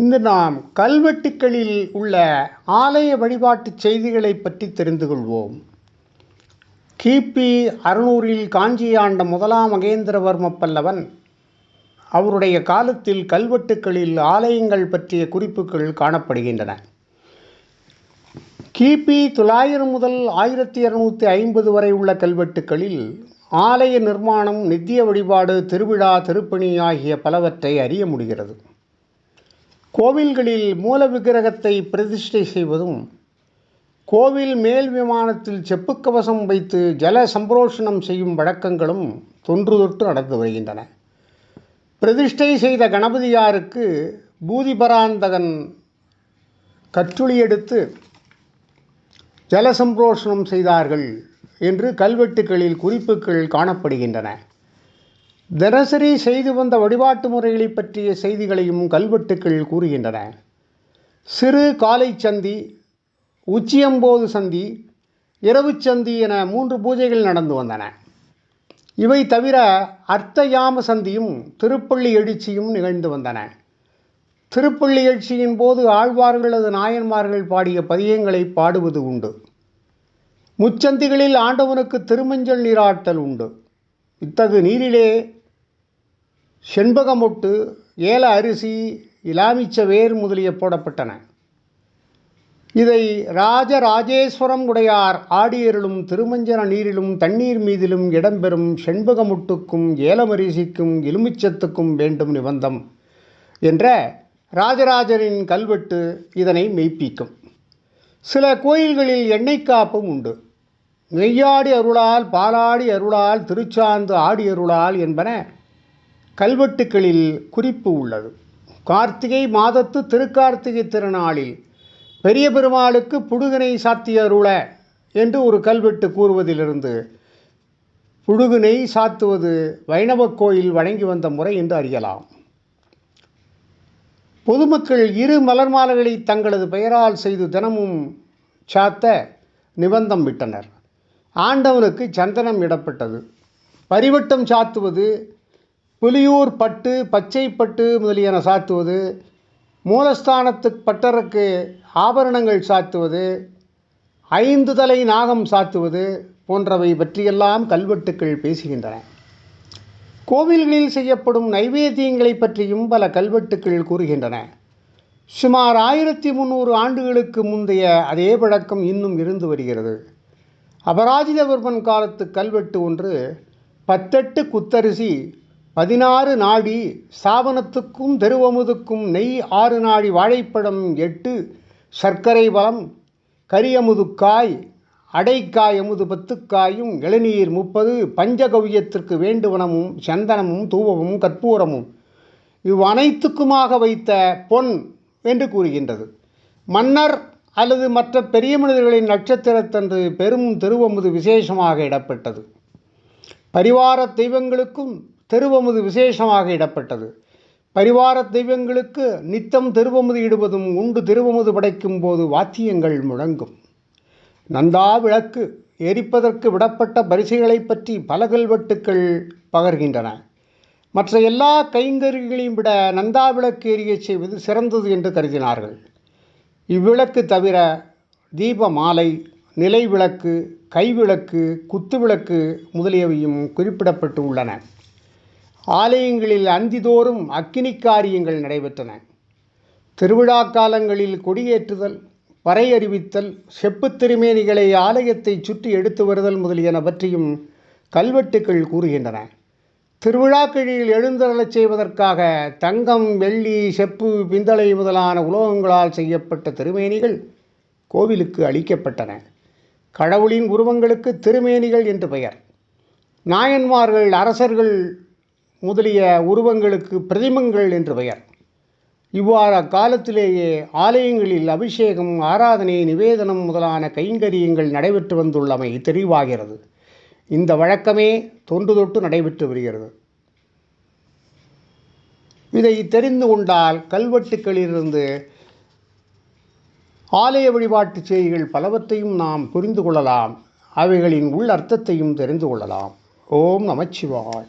நமச்சிவாய இன்று நாம் கல்வெட்டுக்களில் உள்ள ஆலய வழிபாட்டுச் செய்திகளை பற்றி தெரிந்து கொள்வோம். கிபி அறுநூறில் காஞ்சியாண்ட முதலாம் மகேந்திரவர்ம பல்லவன் அவருடைய காலத்தில் கல்வெட்டுக்களில் ஆலயங்கள் பற்றிய குறிப்புகள் காணப்படுகின்றன. கிபி தொள்ளாயிரம் முதல் ஆயிரத்தி இரநூத்தி ஐம்பது வரை உள்ள கல்வெட்டுக்களில் ஆலய நிர்மாணம் நித்திய வழிபாடு திருவிழா திருப்பணி ஆகிய பலவற்றை அறிய முடிகிறது. கோவில்களில் மூல விக்கிரகத்தை பிரதிஷ்டை செய்வதும் கோவில் மேல் விமானத்தில் செப்புக்கவசம் வைத்து ஜல சம்பரோஷணம் செய்யும் வழக்கங்களும் தொன்று தொற்று நடந்து வருகின்றன. பிரதிஷ்டை செய்த கணபதியாருக்கு பூதிபராந்தகன் கற்றுளி எடுத்து ஜலசம்பரோஷணம் செய்தார்கள் என்று கல்வெட்டுகளில் குறிப்புகள் காணப்படுகின்றன. தினசரி செய்து வந்த வழிபாட்டு முறைகளை பற்றிய செய்திகளையும் கல்வெட்டுக்கள் கூறுகின்றன. சிறு காலை சந்தி உச்சியம்போது சந்தி இரவு சந்தி என மூன்று பூஜைகள் நடந்து வந்தன. இவை தவிர அர்த்தயாம சந்தியும் திருப்பள்ளி எழுச்சியும் நிகழ்ந்து வந்தன. திருப்பள்ளி எழுச்சியின் போது ஆழ்வார்களது நாயன்மார்கள் பாடிய பதியங்களை பாடுவது உண்டு. முச்சந்திகளில் ஆண்டவனுக்கு திருமஞ்சள் நீராட்டல் உண்டு. இத்தகு நீரிலே செண்பகமொட்டு ஏல அரிசி இலாமிச்ச வேர் முதலிய போடப்பட்டன. இதை ராஜராஜேஸ்வரம் உடையார் ஆடியருளும் திருமஞ்சன நீரிலும் தண்ணீர் மீதிலும் இடம்பெறும் செண்பகமுட்டுக்கும் ஏலமரிசிக்கும் எலுமிச்சத்துக்கும் வேண்டும் நிபந்தம் என்ற ராஜராஜரின் கல்வெட்டு இதனை மெய்ப்பிக்கும். சில கோயில்களில் எண்ணெய் காப்பும் உண்டு. நெய்யாடி அருளால் பாலாடி அருளால் திருச்சாந்து ஆடி அருளால் என்பன கல்வெட்டுக்களில் குறிப்பு உள்ளது. கார்த்திகை மாதத்து திருக்கார்த்திகை திருநாளில் பெரிய பெருமாளுக்கு புடுகனை சாத்திய அருள என்று ஒரு கல்வெட்டு கூறுவதிலிருந்து புழுகுனை சாத்துவது வைணவக் கோயில் வழங்கி வந்த முறை என்று அறியலாம். பொதுமக்கள் இரு மலர் மாலைகளை தங்களது பெயரால் செய்து தினமும் சாத்த நிபந்தம் விட்டனர். ஆண்டவனுக்கு சந்தனம் இடப்பட்டது. பரிவட்டம் சாத்துவது புலியூர் பட்டு பச்சைப்பட்டு முதலியன சாத்துவது மூலஸ்தானத்து பட்டருக்கு ஆபரணங்கள் சாத்துவது ஐந்து தலை நாகம் சாத்துவது போன்றவை பற்றியெல்லாம் கல்வெட்டுக்கள் பேசுகின்றன. கோவில்களில் செய்யப்படும் நைவேத்தியங்களை பற்றியும் பல கல்வெட்டுக்கள் கூறுகின்றன. சுமார் ஆயிரத்தி முந்நூறு ஆண்டுகளுக்கு முந்தைய அதே பழக்கம் இன்னும் இருந்து வருகிறது. அபராஜிதவர்மன் காலத்து கல்வெட்டு ஒன்று பத்தெட்டு குத்தரிசி பதினாறு நாடி சாவனத்துக்கும் தெருவமுதுக்கும் நெய் ஆறு நாடி வாழைப்பழம் எட்டு சர்க்கரை வளம் கரியமுதுக்காய் அடைக்காய் அமுது பத்துக்காயும் இளநீர் முப்பது பஞ்சகவியத்திற்கு வேண்டுவனமும் சந்தனமும் தூவமும் கற்பூரமும். இவ் அனைத்துக்குமாக வைத்த பொன் என்று கூறுகின்றது. மன்னர் அல்லது மற்ற பெரிய மனிதர்களின் நட்சத்திரத்தன்று பெரும் திருவமுது விசேஷமாக இடப்பட்டது. பரிவார தெய்வங்களுக்கும் திருவமுது விசேஷமாக இடப்பட்டது. பரிவார தெய்வங்களுக்கு நித்தம் திருவமுது இடுவதும் உண்டு திருவமுது படைக்கும் போது வாத்தியங்கள் முழங்கும். நந்தா விளக்கு எரிப்பதற்கு விடப்பட்ட பரிசைகளை பற்றி பல கல்வெட்டுக்கள் பகர்கின்றன. மற்ற எல்லா கைங்கறிகளையும் விட நந்தா விளக்கு எரிய செய்வது சிறந்தது என்று கருதினார்கள். இவ்விளக்கு தவிர தீப மாலை நிலை விளக்கு கைவிளக்கு குத்துவிளக்கு முதலியவையும் குறிப்பிடப்பட்டு உள்ளன. ஆலயங்களில் அந்திதோறும் அக்கினி காரியங்கள் நடைபெற்றன. திருவிழா காலங்களில் கொடியேற்றுதல் வரை அறிவித்தல் செப்புத் திருமேனிகளை ஆலயத்தை சுற்றி எடுத்து வருதல் முதலியன பற்றியும் கல்வெட்டுக்கள் கூறுகின்றன. திருவிழாக்கிழியில் எழுந்தருளச் செய்வதற்காக தங்கம் வெள்ளி செப்பு பிந்தளை முதலான உலோகங்களால் செய்யப்பட்ட திருமேனிகள் கோவிலுக்கு அளிக்கப்பட்டன. கடவுளின் உருவங்களுக்கு திருமேனிகள் என்று பெயர். நாயன்மார்கள் அரசர்கள் முதலிய உருவங்களுக்கு பிரதிமங்கள் என்று பெயர். இவ்வாறு அக்காலத்திலேயே ஆலயங்களில் அபிஷேகம் ஆராதனை நிவேதனம் முதலான கைங்கரியங்கள் நடைபெற்று வந்துள்ளமை தெளிவாகிறது. இந்த வழக்கமே தொன்று தொட்டு நடைபெற்று வருகிறது. இதை தெரிந்து கொண்டால் கல்வெட்டுக்களிலிருந்து ஆலய வழிபாட்டு செய்திகள் பலவற்றையும் நாம் புரிந்து கொள்ளலாம். அவைகளின் உள் அர்த்தத்தையும் தெரிந்து கொள்ளலாம். ஓம் நமச்சிவாய்.